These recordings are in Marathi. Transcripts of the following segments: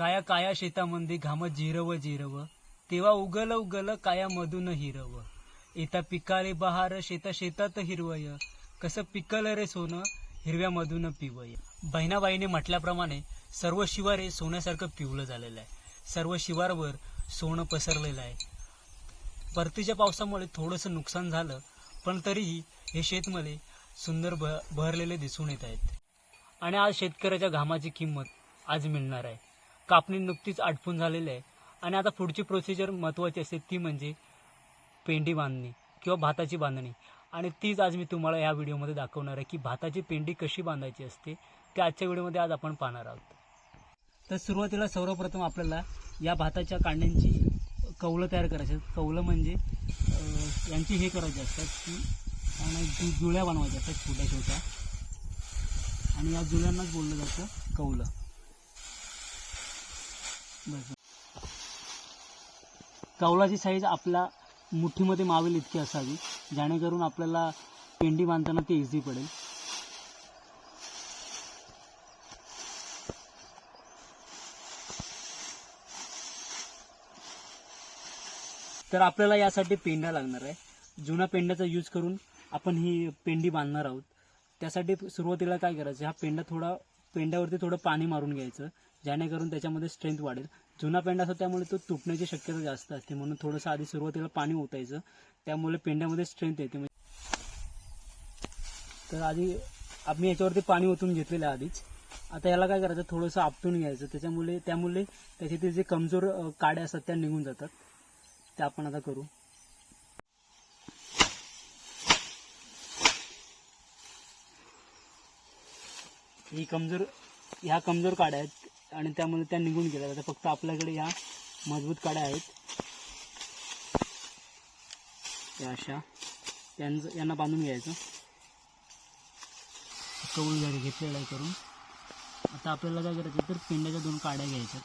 काया काया शेतामध्ये घाम जिरव जिरव तेव्हा उगल उगल काया मधून हिरव. येता पिकाले बहार शेता शेतात हिरवय कसं पिकल रे सोनं हिरव्या मधून पिवय. बहिणाबाईने म्हटल्याप्रमाणे सर्व शिवार हे सोन्यासारखं पिवलं झालेलं आहे. सर्व शिवारवर सोनं पसरलेलं आहे. परतीच्या पावसामुळे थोडंसं नुकसान झालं पण तरीही हे शेतमध्ये सुंदर ब बहरलेले दिसून येत आहेत. आणि आज शेतकऱ्याच्या घामाची किंमत आज मिळणार आहे. कापणी नुकतीच आटपून झालेली आहे. आणि आता पुढची प्रोसिजर महत्त्वाची असते ती म्हणजे पेंडी बांधणी किंवा भाताची बांधणी. आणि तीच आज मी तुम्हाला या व्हिडिओमध्ये दाखवणार आहे की भाताची पेंडी कशी बांधायची असते ते आजच्या व्हिडिओमध्ये आज आपण पाहणार आहोत. तर सुरुवातीला सर्वप्रथम आपल्याला या भाताच्या कांड्यांची कौलं तयार करायची आहेत. कौलं म्हणजे यांची हे करायची असतात की आणि जुळ्या बनवायच्या असतात छोट्या छोट्या आणि या जुळ्यांनाच बोललं जातं कौलं कौलाची साईज आपल्या मुठीमध्ये मावेल इतकी असावी जेणेकरून आपल्याला पेंडी बांधताना ती इझी पडेल. तर आपल्याला यासाठी पेंडा लागणार आहे. जुना पेंड्याचा यूज करून आपण ही पेंडी बांधणार आहोत. त्यासाठी सुरुवातीला काय करायचं हा पेंडा थोडा पेंड्यावरती थोडं पाणी मारून घ्यायचं. जेणेकरून त्याच्यामध्ये स्ट्रेंथ वाढेल. जुना पेंडा असतो त्यामुळे तो तुटण्याची शक्यता जास्त असते. म्हणून थोडंसं आधी सुरुवातीला पाणी ओतायचं. त्यामुळे पेंड्यामध्ये स्ट्रेंथ येते. म्हणजे तर आधी आम्ही याच्यावरती पाणी ओतून घेतलेलं आहे आधीच आता याला काय करायचं? थोडंसं आपटून घ्यायचं. त्याच्यामुळे त्यामुळे त्याच्यातील जे कमजोर काड्या असतात त्या निघून जातात. त्या आपण आता करू. ही कमजोर ह्या कमजोर काड्या आहेत. आणि त्यामध्ये त्या निघून गेल्या. आता फक्त आपल्याकडे ह्या मजबूत काड्या आहेत. या अशा. त्यांचं यांना बांधून घ्यायचं. कवळ झाली घेतलेलं आहे करून. आता आपल्याला काय करायचं तर पेंड्याच्या दोन काड्या घ्यायच्यात.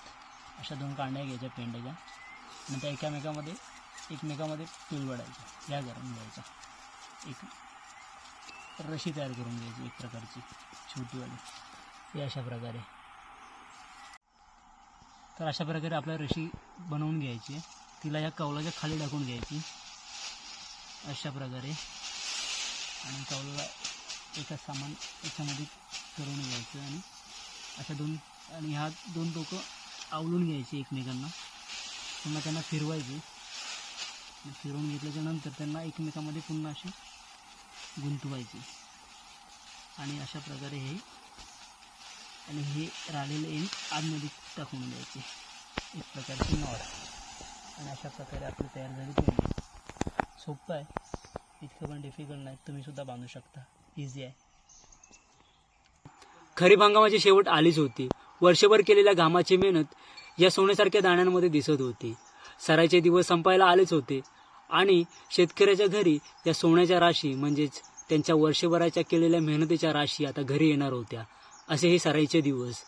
अशा दोन कांड्या घ्यायच्या पेंड्याच्या. आणि त्या एकामेकामध्ये एकमेकामध्ये पिलवडायच्या या करून घ्यायचा. एक रशी तयार करून घ्यायची एक प्रकारची छोटीवाली. हे अशा प्रकारे. तर अशा प्रकारे आपल्या रशी बनवून घ्यायची आहे. तिला या कौलाच्या खाली टाकून घ्यायची. अशा प्रकारे. आणि कौलाला एका सामान याच्यामध्ये करून घ्यायचं आणि अशा दोन आणि ह्या दोन टोकं आवलून घ्यायची एकमेकांना. पुन्हा त्यांना फिरवायची. फिरवून घेतल्याच्या नंतर त्यांना एकमेकामध्ये पुन्हा अशी गुंतवायची. आणि अशा प्रकारे हे आणि हे राहिलेलं एंड आतमध्ये टाकून द्यायचे. एक प्रकारची नॉड आणि अशा प्रकारे आपली तयार झाली पेंडी. सोपं आहे. इतकं पण डिफिकल्ट नाही. तुम्ही सुद्धा बांधू शकता. इझी आहे. खरीप हंगामाची शेवट आलीच होती. वर्षभर केलेल्या घामाची मेहनत या सोन्यासारख्या दाण्यांमध्ये दिसत होती. सरायचे दिवस संपायला आलेच होते. आणि शेतकऱ्याच्या घरी या सोन्याच्या राशी म्हणजेच त्यांच्या वर्षभराच्या केलेल्या मेहनतीच्या राशी आता घरी येणार होत्या. असे हे सराईचे दिवस.